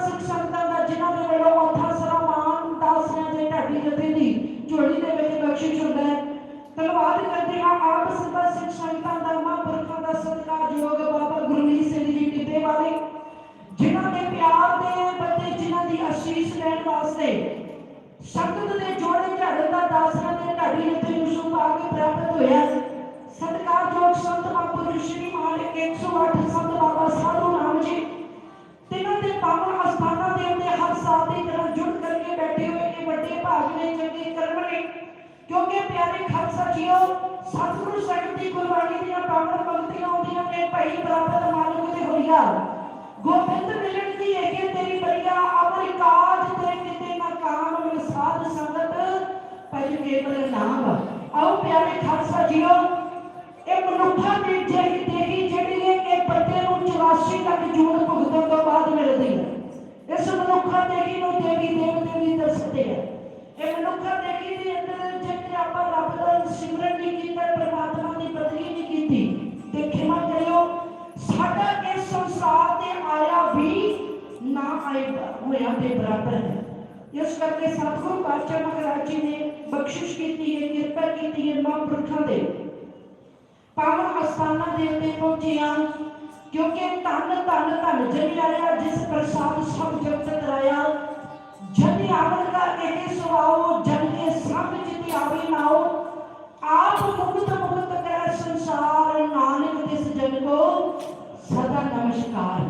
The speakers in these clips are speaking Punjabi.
ਸਿੱਖ ਸੰਗਤਾਂ ਦਾ, ਜਿਨ੍ਹਾਂ ਦੇ ਵੱਲੋਂ ਔਥਾ ਸਰਾਮਾਨ ਦਾਸਿਆਂ ਦੇ ਢਾਡੀ ਜਥੇ ਦੀ ਝੋਲੀ ਦੇ ਵਿੱਚ ਬਖਸ਼ਿਸ਼ ਹੁੰਦਾ ਹੈ। ਧੰਨਵਾਦ ਕਰਦੇ ਹਾਂ ਆਪ ਸਭਾ ਸਿੱਖ ਸੰਗਤਾਂ ਦਾ, ਮਹਾਂਪੁਰਖਾਂ ਦਾ ਸਤਿਕਾਰਯੋਗ ਬਾਬਾ ਗੁਰਮੀਤ ਸਿੰਘ ਜੀ ਟਿੱਬੇ ਵਾਲੇ ਜਿਨ੍ਹਾਂ ਦੇ ਪਿਆਰ ਦੇ ਬੱਚੇ ਜਿਨ੍ਹਾਂ ਦੀ ਅਸ਼ੀਸ਼ ਲੈਣ ਵਾਸਤੇ ਸੰਗਤ ਦੇ ਜੋੜੇ ਝਾੜਨ ਦਾ ਦਾਸਨਾ ਦੇ ਢਾਡੀ ਉੱਤੇ ਨੂੰ ਸੁਭਾਗ ਪ੍ਰਾਪਤ ਹੋਇਆ। ਸਤਿਕਾਰਯੋਗ ਸੰਤ ਮਹਾਂਪੁਰਖ ਸ਼੍ਰੀ ਮਾਨਕ 108 ਸੰਤ ਬਾਬਾ ਸਾਧੂ ਕਿਉਂਕਿ ਪਿਆਰੇ ਖਾਲਸਾ ਜੀਓ, ਸਤਿਗੁਰੂ ਸਾਹਿਬ ਦੀ ਗੁਰਬਾਣੀ ਦੀਆਂ ਪਾਵਨ ਪੰਕਤੀਆਂ ਆਉਂਦੀਆਂ ਨੇ ਭਾਈ ਬਰਾਬਰ ਮਾਨੁਕ ਤੇ ਹੋਈਆ। ਗੋਬਿੰਦ ਮਿਲਣ ਦੀ ਏਕੇ ਤੇਰੀ ਬਰੀਆ ਅਮਰ ਕਾਜ ਤੇ ਕਿਤੇ ਨਾ ਕਾਮ, ਮਿਲ ਸਾਧ ਸੰਗਤ ਭਜ ਕੇਵਲ ਨਾਮ। ਇਸ ਕਰਕੇ ਸਤਿਗੁਰੂ ਪਾਤਸ਼ਾਹ ਮਹਾਰਾਜ ਜੀ ਨੇ ਬਖਸ਼ਿਸ਼ ਕੀਤੀ ਹੈ ਕਿਰਪਾ ਕੀਤੀ ਹੈ ਮਹਾਂਪੁਰਖਾਂ ਦੇ ਪਾਵਨ ਅਸਥਾਨਾਂ ਦੇ ਉੱਤੇ ਪਹੁੰਚਿਆ ਕਿਉਂਕਿ ਧੰਨ ਧੰਨ ਧੰਨ ਜਨ ਆਇਆ ਜਿਸ ਪ੍ਰਸਾਦ ਸਭ ਜਗਤ ਕਰਾਇਆ ਜਨ ਆਵਨ ਦਾ ਇਹ ਸੁਆਓ ਜਨ ਕੇ ਸਭ ਜਿਤ ਆਵੇ ਨਾਓ ਆਪ ਮੁਕਤ ਮੁਕਤ ਕਰੇ ਸੰਸਾਰ ਨਾਨਕ ਤਿਸ ਜਨ ਕੋ ਸਦਾ ਨਮਸਕਾਰ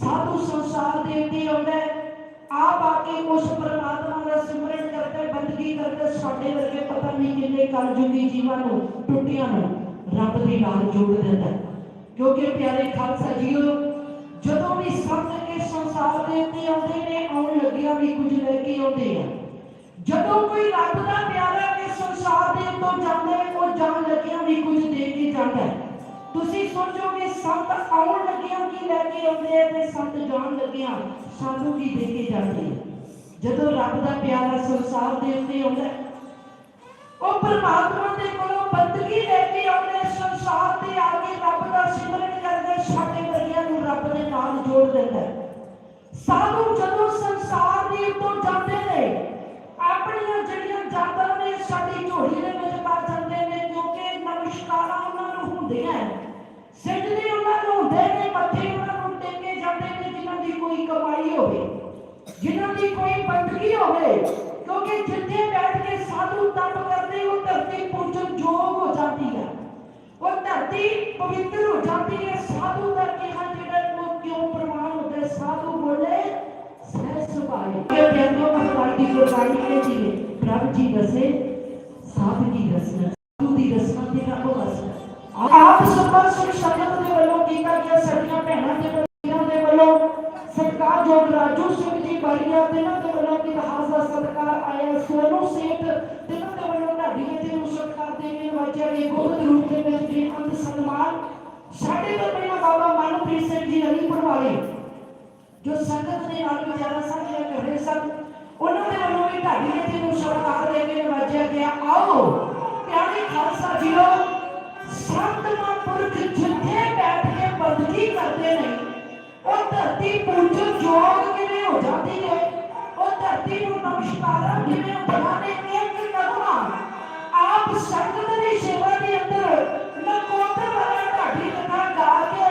ਸਾਧੂ ਸੰਸਾਰ ਦੇ ਉੱਤੇ ਆਉਂਦਾ ਹੈ। ਆਪ ਆ ਕੇ ਉਸ ਪਰਮਾਤਮਾ ਦਾ ਸਿਮਰਨ ਕਰਦੇ ਬੰਦਗੀ ਸਾਡੇ ਵਰਗੇ ਪਤਾ ਨਹੀਂ ਕਿੰਨੇ ਕਲਯੁਗੀ ਜੀਵਾਂ ਨੂੰ, ਟੁੱਟੀਆਂ ਨੂੰ ਰੱਬ ਦੇ ਨਾਲ ਜੋੜ ਦਿੰਦਾ ਕਿਉਂਕਿ ਪਿਆਰੇ ਖਾਲਸਾ ਜੀਓ, ਜਦੋਂ ਵੀ ਸੰਤ ਇਸ ਸੰਸਾਰ ਦੇ ਉੱਤੇ ਆਉਂਦੇ ਨੇ, ਆਉਣ ਲੱਗਿਆ ਵੀ ਕੁਝ ਲੈ ਕੇ ਆਉਂਦੇ ਆ। ਜਦੋਂ ਕੋਈ ਰੱਬ ਦਾ ਪਿਆਰਾ ਇਸ ਸੰਸਾਰ ਦੇ ਉੱਤੋਂ ਜਾਂਦਾ ਹੈ, ਉਹ ਜਾਣ ਲੱਗਿਆ ਵੀ ਕੁਝ ਦੇ ਕੇ ਜਾਂਦਾ ਹੈ। ਤੁਸੀਂ ਸੋਚੋਗੇ ਸੰਤ ਆਉਣ ਲੱਗਿਆ ਕੀ ਲੈ ਕੇ ਆਉਂਦੇ ਆ ਤੇ ਸੰਤ ਜਾਣ ਲੱਗਿਆ ਸਾਨੂੰ ਕੀ ਦੇ ਕੇ ਜਾਂਦੇ ਆ। ਜਦੋਂ ਰੱਬ ਦਾ ਪਿਆਰਾ ਸੰਸਾਰ ਦੇ ਉੱਤੇ ਆਉਂਦਾ ਉਹ ਪਰਮਾਤਮਾ ਦੇ ਕੋਲੋਂ ਬੰਦਗੀ ਲੈ ਕੇ ਆਉਂਦੇ ਸੰਸਾਰ ਤੇ ਆ ਕੇ ਰੱਬ ਦਾ ਸਿਮਰਨ ਕਰਦੇ ਸਾਡੇ ਵਰਗਿਆਂ ਨੂੰ ਰੱਬ ਦੇ ਨਾਲ ਜੋੜ ਦਿੰਦਾ ਹੈ। ਜਦੋਂ ਸੰਸਾਰ ਦੇ ਉੱਤੋਂ ਜਾਂਦੇ ਨੇ, ਆਪਣੀਆਂ ਜਿਹੜੀਆਂ ਜਾਂਦਾਂ ਨੇ, ਸਾਡੀ ਝੋਲੀ ਦੇ ਵਿੱਚ ਪਾ ਜਾਂਦੇ ਨੇ, ਕਿਉਂਕਿ ਨਮਸਕਾਰਾਂ ਉਹਨਾਂ ਨੂੰ ਹੁੰਦੀਆਂ ਸਿੱਧਦੇ ਉਹਨਾਂ ਨੂੰ ਹੁੰਦੇ ਨੇ ਮੱਥੇ ਉਹਨਾਂ ਨੂੰ ਟੇਕੇ ਜਾਂਦੇ ਨੇ, ਜਿਨ੍ਹਾਂ ਦੀ ਕੋਈ ਕਮਾਈ ਹੋਵੇ, ਜਿਨ੍ਹਾਂ ਦੀ ਕੋਈ ਬੰਦਗੀ ਹੋਵੇ ਕਿਉਂਕਿ ਜਿੱਥੇ ਬੈਠ ਕੇ ਸਾਧੂ ਤਪ ਕਰਦੇ ਉਹ ਧਰਤੀ ਪੂਜਨ ਯੋਗ ਹੋ ਜਾਂਦੀ ਹੈ ਉਹ ਧਰਤੀ ਪਵਿੱਤਰ ਹੋ ਜਾਂਦੀ ਹੈ ਸਾਧੂ ਦਾ ਕਿਹਾ ਜਿਹੜਾ ਨੂੰ ਕਿਉਂ ਪ੍ਰਮਾਣ ਹੁੰਦਾ ਹੈ? ਸਾਧੂ ਬੋਲੇ ਸਹਿ ਸੁਭਾਏ ਇਹ ਪਿਆਰਿਓ ਮਹਾਰਾਜ ਦੀ ਗੁਰਬਾਣੀ ਕਹਿੰਦੀ ਹੈ ਪ੍ਰਭ ਜੀ ਦੱਸੇ ਸਾਧ ਕੀ ਰਸਨਾ ਸਾਧੂ ਦੀ ਰਸਨਾ ਤੇ ਰੱਬ ਵਸਨਾ ਆਪ ਸਭਾ ਸਿਰ ਸੰਗਤ ਦੇ ਵੱਲੋਂ ਕੀਤਾ ਗਿਆ ਸਾਡੀਆਂ ਭੈਣਾਂ ਦੇ ਬੱਚਿਆਂ ਦੇ ਵੱਲੋਂ ਸਤਿਕਾਰਯੋਗ ਰਾਜੂ ਸਿੰਘ ਜੀ ਬਾਲੀਆ ਤਿੰਨਾਂ ਦੇ ਵੱਲੋਂ ਇਤਿਹਾਸ ਦਾ ਸਤਿਕਾਰ ਆਇਆ ਸੋਨੂ ਸੇਠ ਤਿੰਨਾਂ ਦੇ ਵੱਲੋਂ ਢਾਡੀ ਤੇ ਨੂੰ ਸਤਿਕਾਰ ਦੇ ਕੇ ਨਵਾਜਿਆ ਗਿਆ ਗੁਰਦ ਰੂਪ ਦੇ ਵਿੱਚ ਬੇਅੰਤ ਸਨਮਾਨ ਸਾਡੇ ਤੋਂ ਪਹਿਲਾਂ ਬਾਬਾ ਮਨਪ੍ਰੀਤ ਸਿੰਘ ਜੀ ਅਲੀਪੁਰ ਵਾਲੇ ਜੋ ਸੰਗਤ ਦੇ ਨਾਲ ਵਿਚਾਰਾ ਸਾਂਝਾ ਉਹ ਧਰਤੀ ਪੂਜਨ ਯੋਗ ਕਿਵੇਂ ਹੋ ਜਾਂਦੀ ਹੈ ਉਹ ਧਰਤੀ ਨੂੰ ਨਮਸਕਾਰਾਂ ਕਿਵੇਂ ਹੁੰਦੀਆਂ ਨੇ ਇੱਕ ਕਦਮ ਆਪ ਸੰਗਤ ਦੀ ਸੇਵਾ ਦੇ ਅੰਦਰ ਨਕੋਦਰ ਵਾਲਾ ਢਾਡੀ ਕਥਾ ਗਾ ਕੇ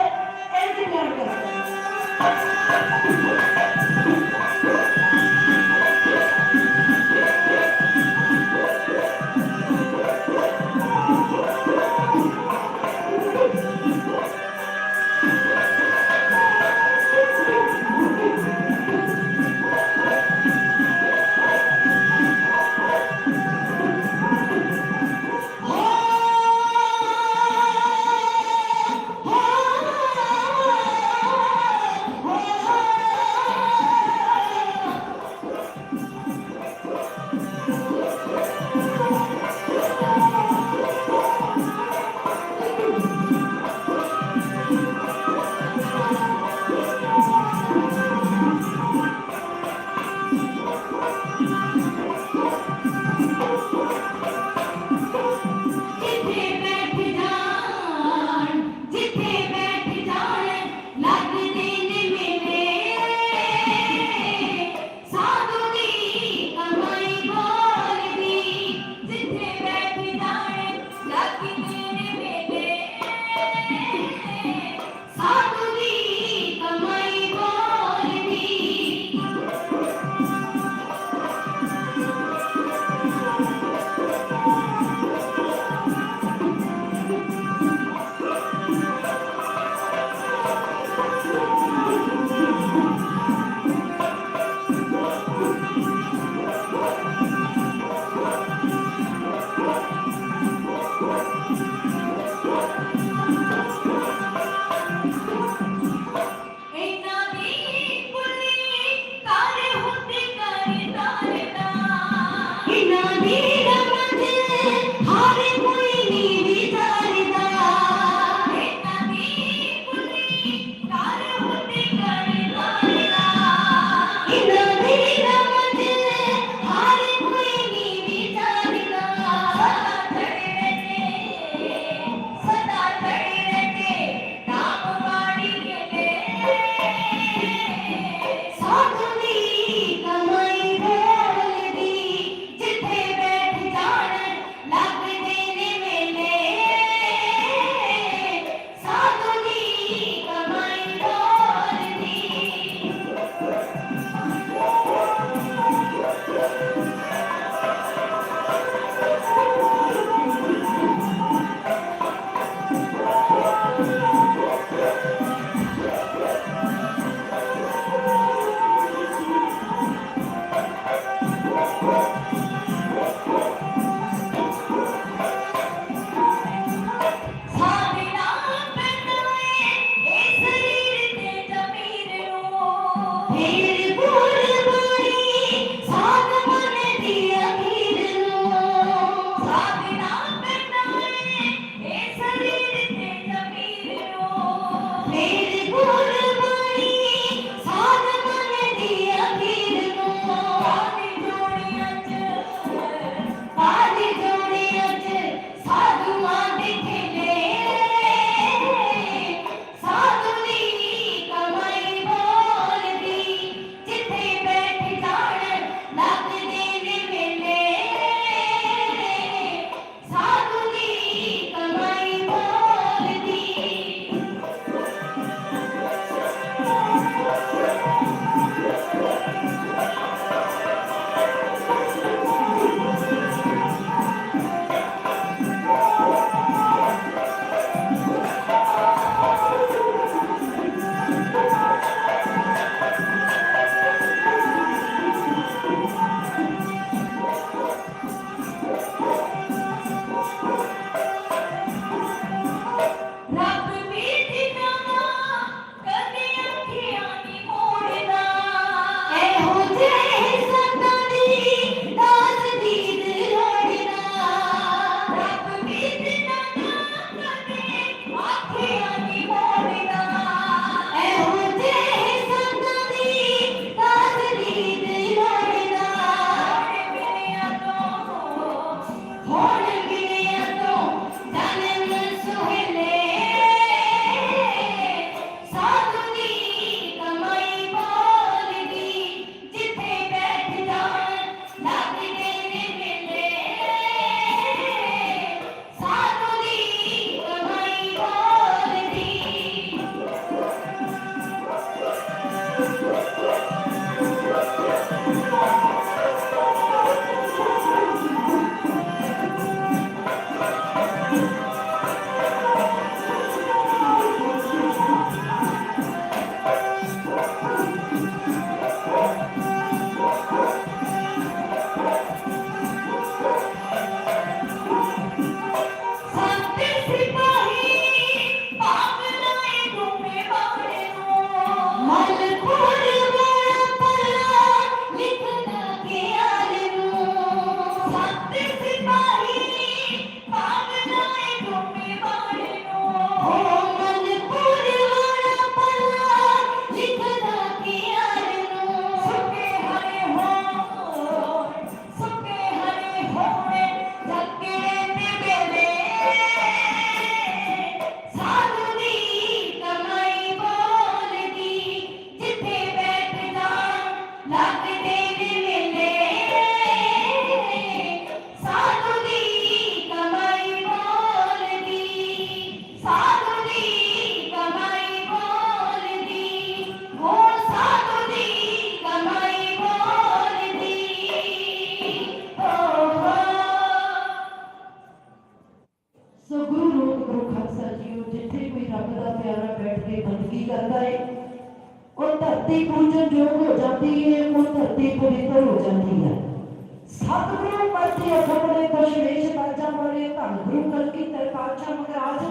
ਗੁਰੂ ਕਲਕੀ ਪਾਤਸ਼ਾਹ ਮਹਾਰਾਜ?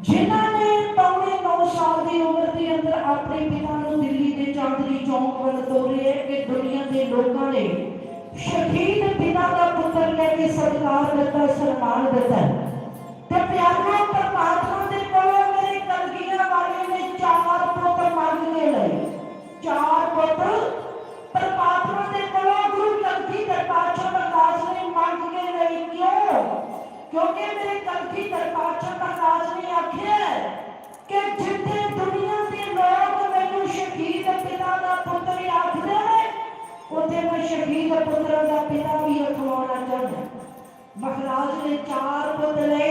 ਜਿਨ੍ਹਾਂ ਨੇ ਪੌਣੇ 9 ਸਾਲ ਦੀ ਉਮਰ ਦੇ ਅੰਦਰ ਆਪਣੇ ਪਿਤਾ ਨੂੰ ਦਿੱਲੀ ਦੇ ਚਾਂਦਨੀ ਚੌਂਕ ਵੱਲ ਤੋਰਿਆ ਕਿ ਦੁਨੀਆ ਦੇ ਲੋਕਾਂ ਨੇ ਸ਼ਹੀਦ ਪਿਤਾ ਦਾ ਪੁੱਤਰ ਕਹਿ ਕੇ ਸਤਿਕਾਰ ਦਿੱਤਾ, ਸਨਮਾਨ ਦਿੱਤਾ। ਤੇ ਪਿਆਰੋ, ਪਰਮਾਤਮਾ ਦੇ ਕੋਲੋਂ ਮੇਰੇ ਕਲਗੀਆਂ ਵਾਲੇ ਨੇ ਚਾਰ ਪੁੱਤ ਮੰਗ ਕੇ ਲਏ। ਚਾਰ ਪੁੱਤ ਪਰਮਾਤਮਾ ਦੇ ਕੋਲੋਂ ਗੁਰੂ ਕਲਗੀ ਪਾਤਸ਼ਾਹ ਪ੍ਰਕਾਸ਼ ਨੇ ਮੰਗ ਕੇ ਲਏ। ਕਿਉਂ? ਕਿਉਂਕਿ ਮੇਰੇ ਕਲਗੀ ਪਾਤਸ਼ਾਹ ਪ੍ਰਕਾਸ਼ ਨੇ ਆਖਿਆ ਕਿ ਜਿੱਥੇ ਦੁਨੀਆ ਦੇ ਲੋਕ ਮੈਨੂੰ ਸ਼ਹੀਦ ਪਿਤਾ ਦਾ ਪੁੱਤਰ ਆਖਦੇ ਨੇ ਉੱਥੇ ਮੈਂ ਸ਼ਹੀਦ ਪੁੱਤਰਾਂ ਦਾ ਪਿਤਾ ਵੀ ਅਖਵਾਉਣਾ ਚਾਹੁੰਦਾ ਮਹਾਰਾਜ ਨੇ ਚਾਰ ਪੁੱਤ ਲਏ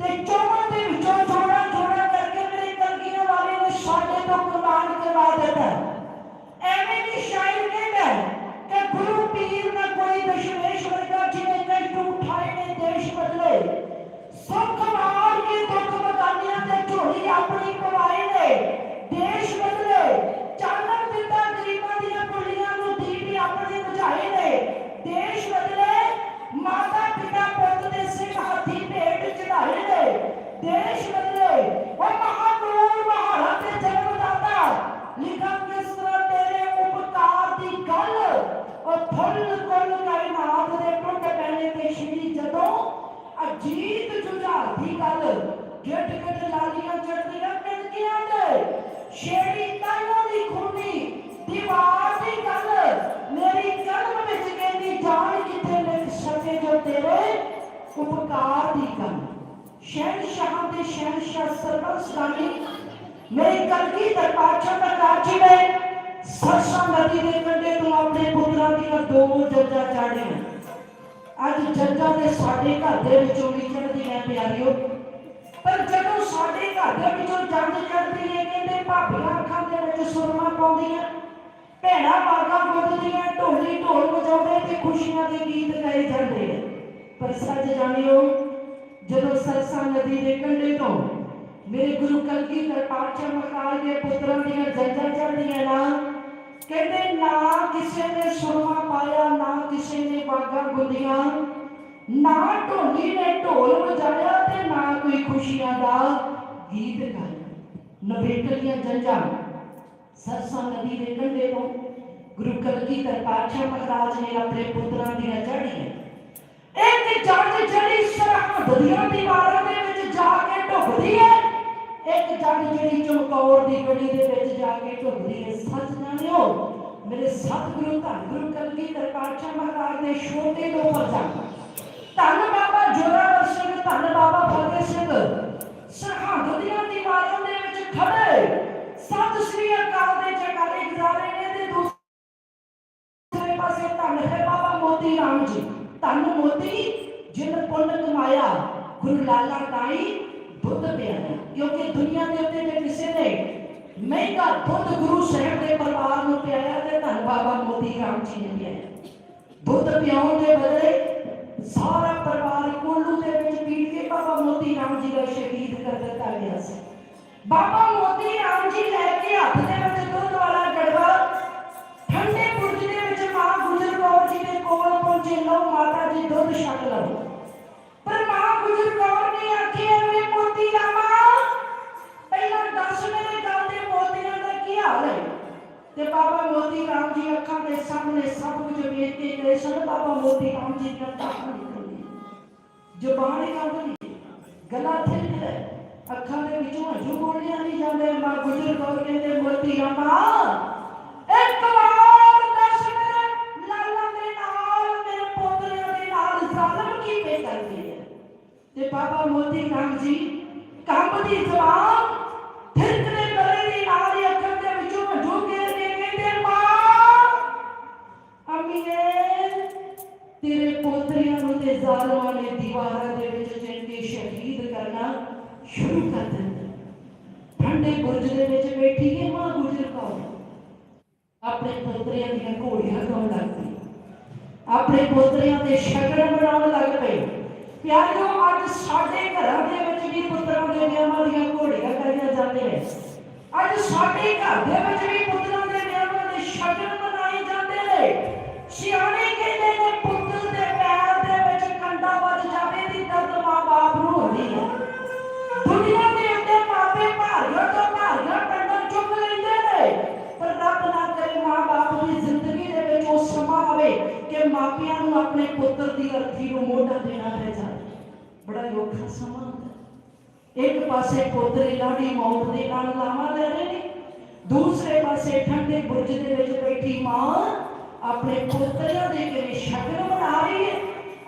ਤੇ ਚੌਹਾਂ ਦੇ ਵਿੱਚੋਂ ਥੋੜਾ ਥੋੜਾ ਕਰਕੇ ਮੇਰੇ ਕਲਗੀਆਂ ਵਾਲੇ ਨੇ ਸਾਡੇ ਤੋਂ ਕੁਰਬਾਨ ਕਰਵਾ ਦਿੱਤਾ ਐਵੇਂ ਉਪਕਾਰ ਦੀ ਗੱਲ ਸ਼ਹਿਨਸ਼ਾਹ ਦੇ ਸ਼ਹਿਨਸ਼ਾਹ ਸਰਬੰਸਦਾਨੀ ਮੇਰੀ ਕਲਗੀ ਦਰਬਾਰ ਦਾ ਕਾਜੀ ਨੇ ਸਰਸਾ ਨਦੀ ਦੇ ਕੰਢੇ ਤੋਂ ਆਪਣੇ ਪੁੱਤਰਾਂ ਦੀਆਂ ਦੋ ਜੱਜਾਂ ਚਾੜੀਆਂ ਅੱਜ ਜੱਜਾਂ ਦੇ ਸਾਡੇ ਘਰ ਦੇ ਵਿੱਚੋਂ ਵੀ ਚੜ੍ਹਦੀਆਂ ਪਿਆਰਿਓ। ਪਰ ਜਦੋਂ ਸਾਡੇ ਘਰ ਦੇ ਵਿੱਚੋਂ ਜੰਜ ਚੜਦੀ ਹੈ, ਕਹਿੰਦੇ ਭਾਬੀਆਂ ਅੱਖਾਂ ਦੇ ਵਿੱਚ ਸੁਰਮਾ ਪਾਉਂਦੀਆਂ। ਭੈਣਾਂ ਮਾਗਾ ਗੁੱਦਦੀਆਂ ਢੋਲੀ ਢੋਲ ਵਜਾਉਂਦੇ ਤੇ ਖੁਸ਼ੀਆਂ ਦੇ ਗੀਤ ਗਾਏ ਜਾਂਦੇ ਆ। ਪਰ ਸੱਚ ਜਾਣਿਓ ਜਦੋਂ ਸਰਸਾ ਨਦੀ ਦੇ ਕੰਢੇ ਤੋਂ ਮੇਰੇ ਗੁਰੂ ਕਲਗੀਧਰ ਪਾਤਸ਼ਾਹ ਮਕਾਲ ਦੇ ਪੁੱਤਰਾਂ ਦੀਆਂ ਜੱਜਾਂ ਚੜ੍ਹਦੀਆਂ ਨਾ ਕਹਿੰਦੇ ਨਾ ਕਿਸੇ ਨੇ ਸੁਰਮਾ ਪਾਇਆ ਨਾ ਕਿਸੇ ਨੇ ਬਾਗਾ ਗੁੰਦੀਆਂ ਨਾ ਢੋਲੀ ਨੇ ਢੋਲ ਵਜਾਇਆ ਤੇ ਨਾ ਕੋਈ ਖੁਸ਼ੀਆਂ ਦਾ ਗੀਤ ਗਾਇਆ ਨਵੇਕਲੀਆਂ ਜੰਜਾਂ ਸਰਸਾ ਨਦੀ ਦੇ ਕੰਢੇ ਤੋਂ ਗੁਰੂ ਕਲਗੀਧਰ ਪਾਤਸ਼ਾਹ ਮਹਾਰਾਜ ਨੇ ਆਪਣੇ ਪੁੱਤਰਾਂ ਦੀਆਂ ਚੜ੍ਹੀਆਂ ਇੱਕ ਜੱਜ ਜਿਹੜੀ ਸਰਹੱਦ ਦੀਆਂ ਦੀਵਾਰਾਂ ਦੇ ਵਿੱਚ ਜਾ ਕੇ ਢੁਕਦੀ ਹੈ ਇੱਕ ਜੱਜ ਜਿਹੜੀ ਚਮਕੌਰ ਦੀ ਗੜੀ ਦੇ ਵਿੱਚ ਜਾ ਕੇ ਢੁਕਦੀ ਹੈ ਸੱਚ ਜਾਣਿਓ ਮੇਰੇ ਸਤਿਗੁਰੂ ਧੰਨ ਗੁਰੂ ਕਲਗੀਧਰ ਪਾਤਸ਼ਾਹ ਮਹਾਰਾਜ ਦੇ ਛੋਟੇ ਦੋ ਪਰਜਾ ਧੰਨ ਬਾਬਾ ਜੋਰਾਵਰ ਸਿੰਘ, ਧੰਨ ਬਾਬਾ ਫਤਿਹ ਸਿੰਘ, ਸਰਹੱਦ ਦੀਆਂ ਦੀਵਾਰਾਂ ਦੇ ਵਿੱਚ ਖੜੇ। ਸਤਿ ਸ੍ਰੀ ਅਕਾਲ ਦੇ ਜਕਾਰੇ ਗੁਜ਼ਾਰੇ ਨੇ ਤੇ ਦੂਸਰੇ ਦੂਸਰੇ ਪਾਸੇ ਧੰਨ ਹੈ ਬਾਬਾ ਮੋਤੀ ਰਾਮ ਜੀ। ਧੰਨ ਮੋਤੀ ਜਿਨ ਪੁੰਨ ਕਮਾਇਆ ਗੁਰੂ ਲਾਲਾ ਤਾਈ ਬੁੱਧ ਪਿਆਰਿਆ ਕਿਉਂਕਿ ਦੁਨੀਆ ਦੇ ਉੱਤੇ ਜੇ ਕਿਸੇ ਨੇ ਮਹਿੰਗਾ ਬੁੱਧ ਗੁਰੂ ਸਾਹਿਬ ਦੇ ਪਰਿਵਾਰ ਨੂੰ ਪਿਆਇਆ ਤੇ ਧੰਨ ਬਾਬਾ ਮੋਤੀ ਰਾਮ ਜੀ ਨੇ ਪਿਆਇਆ ਬੁੱਧ ਪਿਆਉਣ ਦੇ ਬਦਲੇ ਸਾਰਾ ਪਰਿਵਾਰ ਕੋਲੂ ਦੇ ਵਿੱਚ ਪੀਟ ਕੇ ਬਾਬਾ ਮੋਤੀ ਰਾਮ ਜੀ ਦਾ ਸ਼ਹੀਦ ਕਰ ਦਿੱਤਾ ਗਿਆ ਸੀ ਬਾਬਾ ਮੋਤੀ ਰਾਮ ਜੀ ਲੈ ਕੇ ਸਾਹਮਣੇ ਸਭ ਕੁਝ ਵੇਖ ਕੇ ਗਏ ਬਾਬਾ ਮੋਤੀ ਰਾਮ ਜੀ ਦੀਆਂ ਅੱਖਾਂ ਨਿਕਲੀਆਂ ਜ਼ੁਬਾਨ ਹੀ। ਗਲਾ ਥਿਰਕ ਅੱਖਾਂ ਦੇ ਵਿੱਚੋਂ ਹੰਝੂ ਬੋਲਿਆ ਨਹੀਂ ਜਾਂਦੇ। ਮਾਂ ਗੁਜਰ ਕੌਰ ਕਹਿੰਦੇ, ਮੋਤੀ ਰਾਮਾ, ਇੱਕ ਵਾਰ ਦੱਸ ਮੇਰੇ ਦੇ ਨਾਲ, ਮੇਰੇ ਪੋਤਰਿਆਂ ਦੇ ਨਾਲ ਜ਼ਾਲਮ ਕੀਤੇ ਕਰਦੇ ਆ ਤੇ ਬਾਬਾ ਮੋਤੀ ਰਾਮ ਜੀ ਕੰਬਦੀ ਜ਼ਬਾਨ ਜ਼ਾਲਮਾਂ ਨੇ ਦੀਵਾਰਾਂ ਦੇ ਵਿੱਚ ਚਿਣ ਸ਼ਹੀਦ ਕਰਨਾ ਸ਼ੁਰੂ ਕਰ ਦਿੱਤਾ। ਠੰਡੇ ਬੁਰਜ ਦੇ ਵਿੱਚ ਬੈਠੀ ਹੈ ਮਾਂ ਗੁਜਰ ਕੌਰ। ਆਪਣੇ ਪੋਤਰਿਆਂ ਦੀਆਂ ਘੋੜੀਆਂ ਗਾਉਣ ਲੱਗ ਪਈ। ਆਪਣੇ ਪੋਤਰਿਆਂ ਦੇ ਸ਼ਗਨ ਬਣਾਉਣ ਲੱਗ ਪਏ ਪਿਆਰਿਓ, ਅੱਜ ਸਾਡੇ ਘਰਾਂ ਦੇ ਵਿੱਚ ਵੀ ਪੁੱਤਰਾਂ ਦੇ ਵਿਆਹਾਂ ਦੀਆਂ ਘੋੜੀਆਂ ਕਰੀਆਂ ਜਾਂਦੀਆਂ ਅੱਜ ਸਾਡੇ ਘਰ ਦੇ ਵਿੱਚ ਵੀ ਪੁੱਤਰਾਂ ਦੇ ਵਿਆਹਾਂ ਦੇ ਸ਼ਗਨ ਮਨਾਏ ਜਾਂਦੇ ਨੇ। ਸਿਆਣੇ ਮਾਪਿਆਂ ਨੂੰ ਆਪਣੇ ਪੁੱਤਰ ਦੀ ਅਰਥੀ ਨੂੰ ਮੋਢਾ ਦੇਣਾ ਪੈ ਜਾਵੇ ਬੜਾ ਔਖਾ ਸਮਾਂ ਹੁੰਦਾ ਹੈ। ਇੱਕ ਪਾਸੇ ਪੋਤਰੀ ਲਾੜੀ ਮੌਤ ਦੇ ਨਾਲ ਲਾਵਾ ਲੈ ਰਹੇ ਨੇ ਦੂਸਰੇ ਪਾਸੇ ਠੰਡੇ ਬੁਰਜ ਦੇ ਵਿੱਚ ਬੈਠੀ ਮਾਂ ਆਪਣੇ ਪੋਤਰਿਆਂ ਦੇ ਕਿਵੇਂ ਸ਼ਗਨ ਬਣਾ ਰਹੀ ਹੈ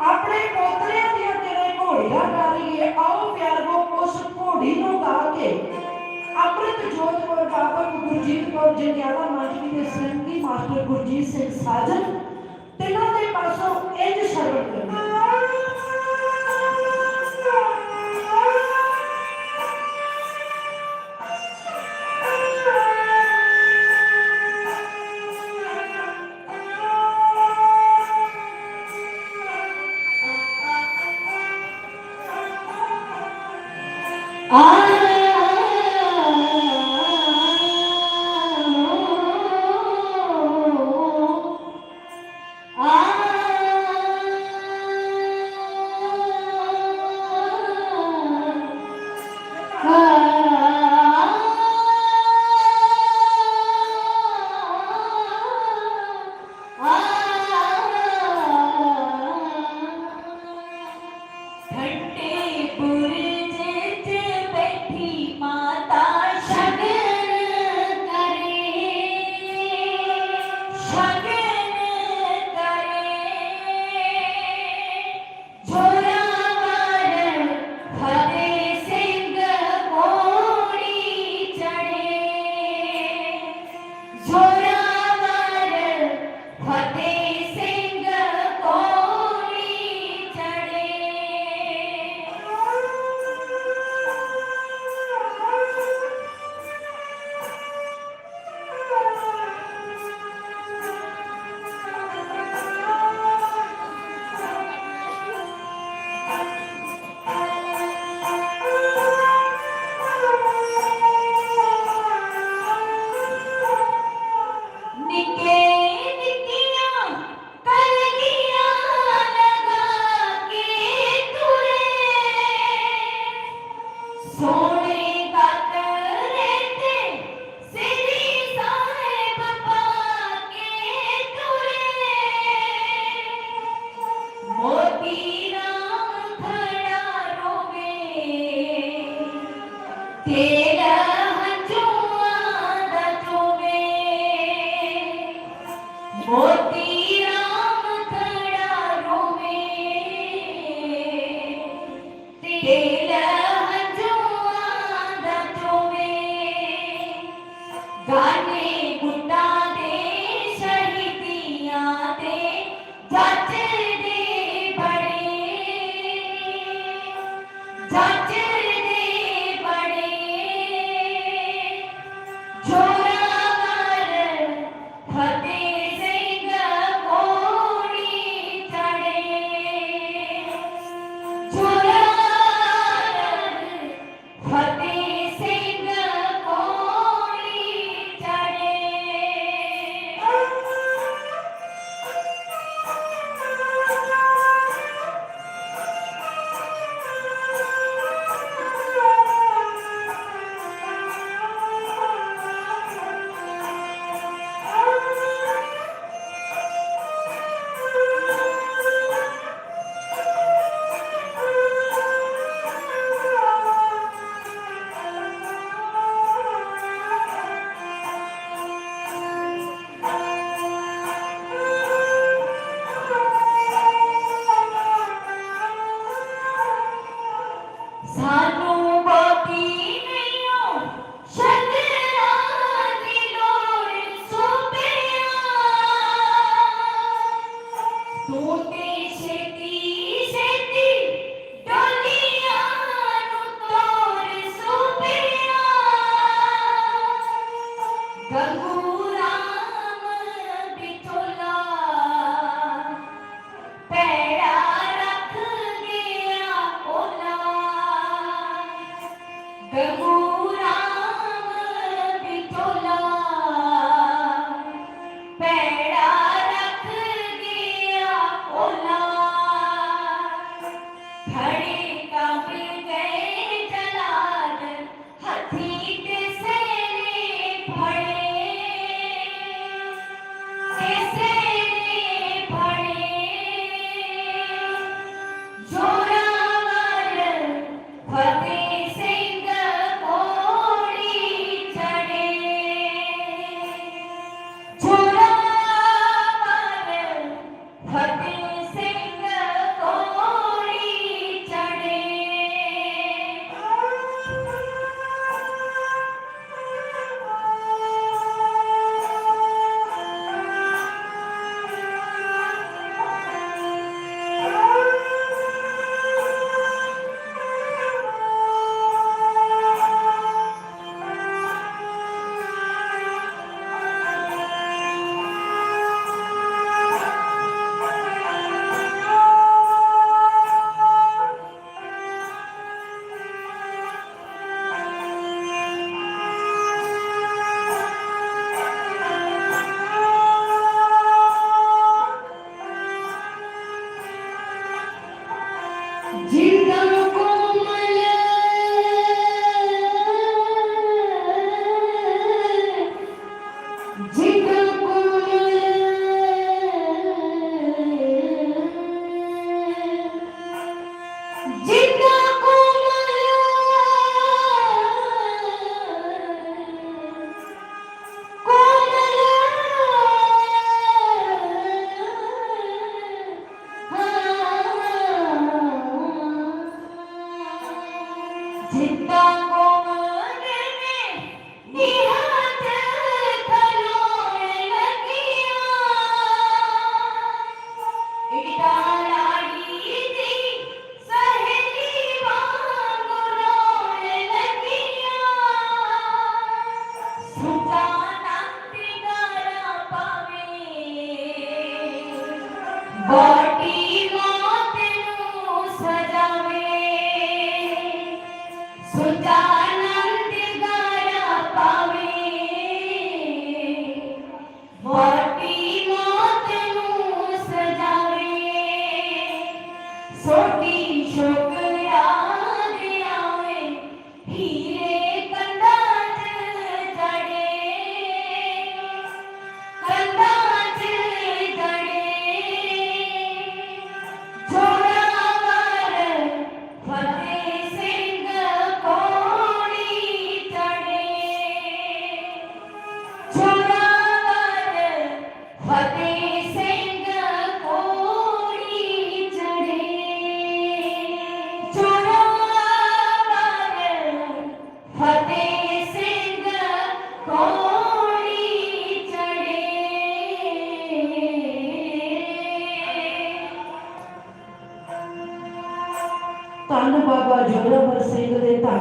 ਆਪਣੇ ਪੋਤਰਿਆਂ ਦੀਆਂ ਕਿਵੇਂ ਘੋੜੀਆਂ ਗਾ ਰਹੀ ਹੈ ਆਓ ਪਿਆਰੋ ਉਸ ਘੋੜੀ ਨੂੰ ਗਾ ਕੇ ਅੰਮ੍ਰਿਤ ਜੋਤ ਕੌਰ ਬਾਬਾ ਗੁਰਜੀਤ ਕੌਰ ਜੰਗਿਆਲਾ ਮਾਜਰੀ ਦੇ ਸੰਗੀ ਮਾਸਟਰ ਗੁਰਜੀਤ ਸਿੰਘ ਸਾਜਨ ਤਿੰਨਾਂ ਦੇ ਪਾਸੋਂ ਇੰਜ ਤੇਰਾ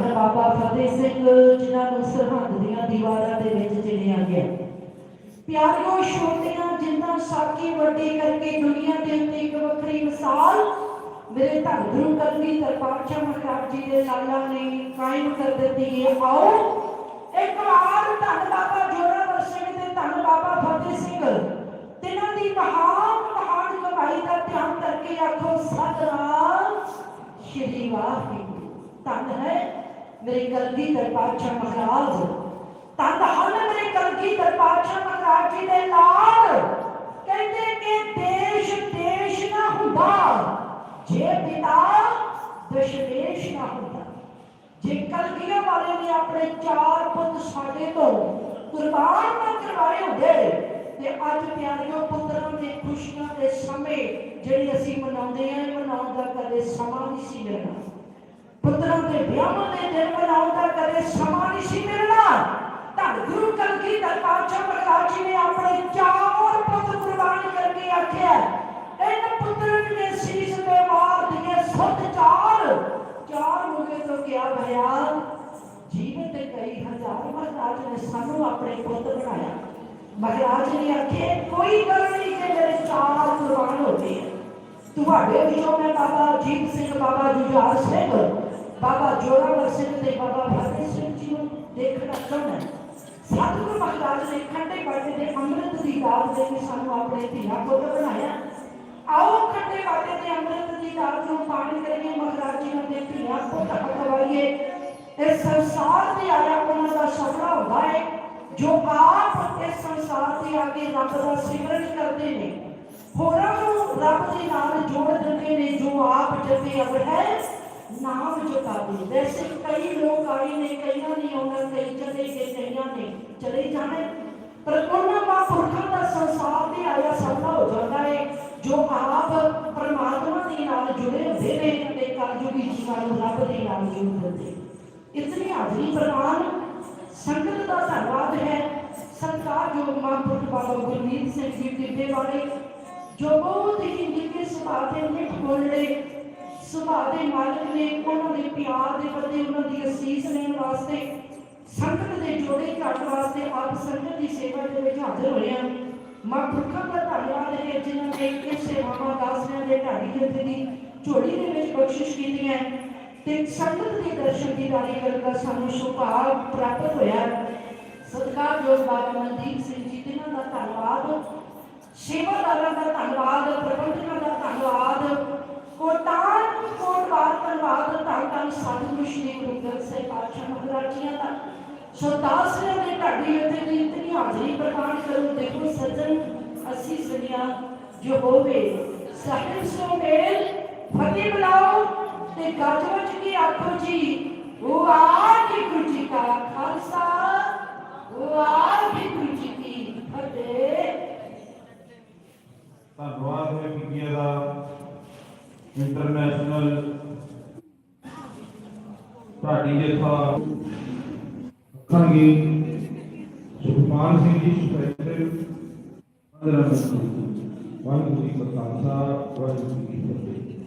ਸਿੰਘ ਬਾਬਾ ਫਤਿਹ ਸਿੰਘ ਜਿਨ੍ਹਾਂ ਨੂੰ ਸਰਹੰਦ ਦੀਆਂ ਦੀਵਾਰਾਂ ਦੇ ਵਿੱਚ ਚਿਣਿਆ ਗਿਆ। ਪਿਆਰਿਓ, ਛੋਟੀਆਂ ਜਿੰਦਾਂ ਸਾਕੀ ਵੱਡੀ ਕਰਕੇ ਦੁਨੀਆ ਦੇ ਉੱਤੇ ਇੱਕ ਵੱਖਰੀ ਮਿਸਾਲ, ਮੇਰੇ ਧੰਨ ਗੁਰੂ ਕਲਗੀ ਦਰਬਾਰ ਸਾਹਿਬ ਮਹਾਰਾਜ ਜੀ ਦੇ ਲਾਲਾ ਨੇ ਕਾਇਮ ਕਰ ਦਿੱਤੀ ਹੈ। ਆਓ, ਇੱਕ ਵਾਰ ਧੰਨ ਬਾਬਾ ਜੋਰਾਵਰ ਸਿੰਘ ਤੇ ਧੰਨ ਬਾਬਾ ਫਤਿਹ ਸਿੰਘ, ਤਿੰਨਾਂ ਦੀ ਮਹਾਨ ਮਹਾਨ ਕਮਾਈ ਦਾ ਧਿਆਨ ਕਰਕੇ ਆਖੋ, ਸਤਨਾਮ, ਸ਼੍ਰੀ ਵਾਹਿਗੁਰੂ। ਧੰਨ ਹੈ। ਮੇਰੇ ਕਲਗੀ ਦਰਬਾਰ ਸਾਹਿਬ ਮਹਾਰਾਜ ਤਨ ਹਨ ਮੇਰੇ ਕਲਗੀ ਦਰਬਾਰ ਸਾਹਿਬ ਮਹਾਰਾਜ ਜੀ ਦੇ ਲਾਲ ਕਹਿੰਦੇ ਕਿ ਦੇਸ਼ ਦੇਸ਼ ਨਾ ਹੁੰਦਾ। ਜੇ ਪਿਤਾ ਦਸ਼ਮੇਸ਼ ਨਾ ਹੁੰਦਾ। ਜੇ ਕਲਗੀਆਂ ਵਾਲੇ ਨੇ ਆਪਣੇ ਚਾਰ ਪੁੱਤ ਸਾਡੇ ਤੋਂ ਕੁਰਬਾਨ ਨਾ ਕਰਵਾਏ ਹੁੰਦੇ, ਤੇ ਅੱਜ ਪਿਆਰਿਓ ਪੁੱਤਰਾਂ ਦੇ ਖੁਸ਼ੀਆਂ ਦੇ ਸਮੇਂ ਜਿਹੜੀ ਅਸੀਂ ਮਨਾਉਂਦੇ ਆਂ ਮਨਾਉਣ ਦਾ ਕਦੇ ਸਮਾਂ ਨਹੀਂ ਸੀ ਮਿਲਣਾ। ਪੁੱਤਰਾਂ ਦੇ ਵਿਆਹਾਂ ਦੇ ਦਿਨ ਮਨਾਉਣ ਦਾ ਕਦੇ ਸਮਾਂ ਨਹੀਂ ਸੀ ਮਿਲਣਾ ਧੰਨ ਗੁਰੂ ਕਲਗੀ ਦਰਬਾਰ ਸਾਹਿਬ ਮਹਾਰਾਜ ਜੀ ਨੇ ਆਪਣੇ ਚਾਰ ਪੁੱਤ ਕੁਰਬਾਨ ਕਰਕੇ ਆਖਿਆ ਇਹਨਾਂ ਪੁੱਤਰਾਂ ਨੇ ਸੀਸ ਤੇ ਮਾਰ ਦਿਏ ਸੁੱਤ ਚਾਰ ਚਾਰ ਮੁਗੇ ਤੋਂ ਕਿਆ ਭਇਆ ਜੀਵਨ ਦੇ ਕਈ ਹਜ਼ਾਰ ਮਹਾਰਾਜ ਨੇ ਸਾਨੂੰ ਆਪਣੇ ਪੁੱਤ ਬਣਾਇਆ ਮਹਾਰਾਜ ਨੇ ਆਖੇ ਕੋਈ ਗੱਲ ਨਹੀਂ ਕਿ ਮੇਰੇ ਚਾਰ ਕੁਰਬਾਨ ਹੋ ਗਏ ਤੁਹਾਡੇ ਵਿੱਚੋਂ ਮੈਂ ਬਾਬਾ ਜੋਰਾਵਰ ਸਿੰਘ ਤੇ ਬਾਬਾ ਫਤਿਹ ਸਿੰਘ ਜੀ ਨੂੰ ਦੇਖਣਾ ਚਾਹੁੰਦਾ ਸਤਿਗੁਰੂ ਮਹਾਰਾਜ ਨੇ ਖੰਡੇ ਬਾਟੇ ਦੇ ਅੰਮ੍ਰਿਤ ਦੀ ਦਾਤ ਦੇ ਕੇ ਸਾਨੂੰ ਆਪਣੇ ਧੀਆ ਪੁੱਤ ਬਣਾਇਆ। ਆਓ ਖੰਡੇ ਬਾਟੇ ਦੇ ਅੰਮ੍ਰਿਤ ਦੀ ਦਾਤ ਨੂੰ ਪਾਣ ਕਰੀਏ ਮਹਾਰਾਜ ਜੀ ਨੂੰ ਦੇ ਧੀਆ ਪੁੱਤ ਹਕਵਾਈਏ ਇਸ ਸੰਸਾਰ ਤੇ ਆਇਆ ਉਹਨਾਂ ਦਾ ਸਫਲਾ ਹੁੰਦਾ ਹੈ, ਜੋ ਆਪ ਇਸ ਸੰਸਾਰ ਤੇ ਆ ਰੱਬ ਦਾ ਸਿਮਰਨ ਕਰਦੇ ਨੇ। ਹੋਰਾਂ ਨੂੰ ਰੱਬ ਦੇ ਨਾਲ ਜੋੜ ਦਿੰਦੇ ਨੇ, ਜੋ ਆਪ ਜਪੇ ਅਬ ਹੈ ਨਾਮ ਜਪਾਵੇ ਵੈਸੇ ਕਈ ਲੋਕ ਆਏ ਨੇ, ਕਈਆਂ ਨੇ ਆਉਣਾ ਕਈ ਚਲੇ ਗਏ ਕਈਆਂ ਨੇ ਚਲੇ ਜਾਣੇ ਪਰ ਉਹਨਾਂ ਮਹਾਂਪੁਰਖਾਂ ਦਾ ਸੰਸਾਰ ਤੇ ਆਇਆ ਸਫਲਾ ਹੋ ਜਾਂਦਾ ਹੈ, ਜੋ ਆਪ ਪਰਮਾਤਮਾ ਦੇ ਨਾਲ ਜੁੜੇ ਹੁੰਦੇ ਨੇ ਤੇ ਕਲਯੁਗੀ ਜੀਵਨ ਨੂੰ ਰੱਬ ਦੇ ਨਾਲ ਜੋੜ ਇਤਨੀ ਹਾਜ਼ਰੀ ਪ੍ਰਵਾਨ ਸੰਗਤ ਦਾ ਧੰਨਵਾਦ ਹੈ। ਸਤਿਕਾਰਯੋਗ ਮਹਾਂਪੁਰਖ ਬਾਬਾ ਗੁਰਮੀਤ ਸਿੰਘ ਜੀ, ਟਿੱਬੇ ਵਾਲੇ, ਜੋ ਬਹੁਤ ਹੀ ਨਿੱਕੇ ਸੁਭਾਅ ਦੇ ਨਿੱਠ ਬੋਲੜੇ ਸੁਭਾਅ ਦੇ ਮਾਲਕ ਨੇ, ਉਹਨਾਂ ਦੇ ਪਿਆਰ ਦੇ ਬਦਲੇ ਉਹਨਾਂ ਦੀ ਅਸੀਸ ਲੈਣ ਵਾਸਤੇ, ਸੰਗਤ ਦੇ ਜੋੜੇ ਘਾਟ ਵਾਸਤੇ ਆਪ ਸੰਗਤ ਦੀ ਸੇਵਾ ਦੇ ਵਿੱਚ ਹਾਜ਼ਰ ਹੋਏ ਹਨ ਮਹਾਂਪੁਰਖਾਂ ਦਾ ਧੰਨਵਾਦ ਹੈ ਜਿਨ੍ਹਾਂ ਨੇ ਇਹ ਸੇਵਾਵਾਂ ਦਾਸੀਆਂ ਦੇ ਢਾਡੀ ਜਥੇ ਦੀ ਝੋਲੀ ਦੇ ਵਿੱਚ ਬਖਸ਼ਿਸ਼ ਕੀਤੀ ਹੈ। ਤੇ ਸੰਗਤ ਦੇ ਦਰਸ਼ਨ ਦੀ ਕਰਨ ਦਾ ਸਾਨੂੰ ਸੁਭਾਗ ਪ੍ਰਾਪਤ ਹੋਇਆ। ਸਤਿਕਾਰਯੋਗ ਬਾਬਾ ਮਨਦੀਪ ਸਿੰਘ ਜੀ ਜਿਨ੍ਹਾਂ ਦਾ ਧੰਨਵਾਦ। ਸੇਵਾਦਾਰਾਂ ਦਾ ਧੰਨਵਾਦ, ਪ੍ਰਬੰਧਕਾਂ ਦਾ ਧੰਨਵਾਦ। ਕੋਟਾਨ ਕੋਟ ਬਾਤ ਧੰਨਵਾਦ ਧੰਨ ਧੰਨ ਸਤਿਗੁਰੂ ਸ਼੍ਰੀ ਗੁਰੂ ਗ੍ਰੰਥ ਸਾਹਿਬ ਪਾਤਸ਼ਾਹ ਮਹਾਰਾਜ ਜੀ ਦਾ ਸੋ ਦਾਸਿਆਂ ਦੇ ਢਾਡੀ ਅਤੇ ਦੀ ਇਤਨੀ ਹਾਜ਼ਰੀ ਪ੍ਰਦਾਨ ਕਰੋ, ਦੇਖੋ ਸੱਜਣ ਅਸੀਂ ਸੁਣਿਆ ਜੋ ਹੋਵੇ, ਸਾਹਿਬ ਸੋ ਮੇਲ, ਫਤਿਹ ਬੁਲਾਓ ਤੇ ਗੱਜ ਵੱਜ ਕੇ ਆਖੋ ਜੀ ਵਾਹਿਗੁਰੂ ਜੀ ਕਾ ਖਾਲਸਾ ਵਾਹਿਗੁਰੂ ਜੀ ਕੀ ਫਤਿਹ। ਧੰਨਵਾਦ ਹੈ ਬੀਬੀਆਂ ਦਾ। ਇੰਟਰਨੈਸ਼ਨਲ ਤੁਹਾਡੀ ਜਥਾ ਅੱਖਾਂਗੇ ਸੁਖਪਾਲ ਸਿੰਘ ਜੀ, ਸਪੈਸ਼ਲ ਅੰਦਰ ਵਾਹਿਗੁਰੂ ਜੀ ਕਾ ਖਾਲਸਾ, ਵਾਹਿਗੁਰੂ ਜੀ ਕੀ ਫਤਿਹ।